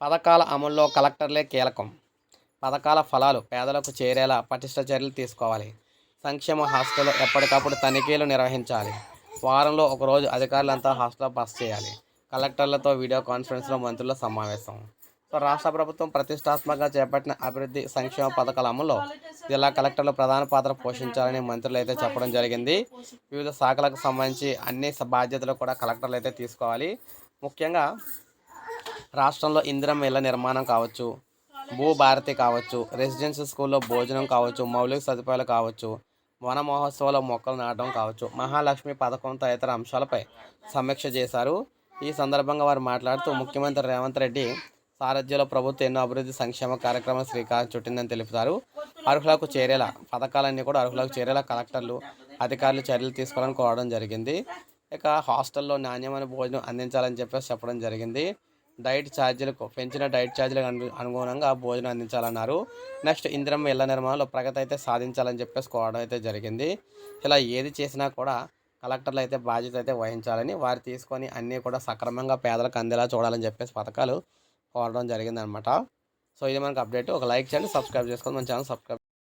పథకాల అమల్లో కలెక్టర్లే కీలకం. పథకాల ఫలాలు పేదలకు చేరేలా పటిష్ట చర్యలు తీసుకోవాలి. సంక్షేమ హాస్టల్లో ఎప్పటికప్పుడు తనిఖీలు నిర్వహించాలి. వారంలో ఒకరోజు అధికారులంతా హాస్టల్లో బస్ చేయాలి. కలెక్టర్లతో వీడియో కాన్ఫరెన్స్లో మంత్రుల సమావేశం. సో రాష్ట్ర ప్రభుత్వం ప్రతిష్టాత్మకంగా చేపట్టిన అభివృద్ధి సంక్షేమ పథకాల అమలులో జిల్లా కలెక్టర్లు ప్రధాన పాత్ర పోషించాలని మంత్రులు అయితే చెప్పడం జరిగింది. వివిధ శాఖలకు సంబంధించి అన్ని బాధ్యతలు కూడా కలెక్టర్లు అయితే తీసుకోవాలి. ముఖ్యంగా రాష్ట్రంలో ఇందిరం ఇళ్ళ నిర్మాణం కావచ్చు భూభారతి కావచ్చు రెసిడెన్షియల్ స్కూల్లో భోజనం కావచ్చు మౌలిక సదుపాయాలు కావచ్చు వన మహోత్సవాల మొక్కలు నాటడం కావచ్చు. మహాలక్ష్మి పథకం తదితర అంశాలపై సమీక్ష చేశారు. ఈ సందర్భంగా వారు మాట్లాడుతూ ముఖ్యమంత్రి రేవంత్ రెడ్డి సారథ్యంలో ప్రభుత్వం ఎన్నో అభివృద్ధి సంక్షేమ కార్యక్రమం శ్రీకారం చుట్టిందని తెలుపుతారు. అర్హులకు చేరేలా పథకాలన్నీ కూడా అర్హులకు చేరేలా కలెక్టర్లు అధికారులు చర్యలు తీసుకోవాలని కోరడం జరిగింది. ఇక హాస్టల్లో నాణ్యమైన భోజనం అందించాలని చెప్పేసి చెప్పడం జరిగింది. డైట్ ఛార్జీలకు పెంచిన డైట్ ఛార్జీలకు అను అనుగుణంగా భోజనం అందించాలన్నారు. నెక్స్ట్ ఇందిరమ్మ ఇళ్ళ నిర్మాణంలో ప్రగతి అయితే సాధించాలని చెప్పేసి కోవడం అయితే జరిగింది. ఇలా ఏది చేసినా కూడా కలెక్టర్లు అయితే బాధ్యత అయితే వహించాలని వారు తీసుకొని అన్నీ కూడా సక్రమంగా పేదలకు అందేలా చూడాలని చెప్పేసి పథకాలు కోరడం జరిగిందనమాట సో ఇది మనకు అప్డేట్. ఒక లైక్ చేయండి సబ్స్క్రైబ్ చేసుకొని మన ఛానల్ సబ్స్క్రైబ్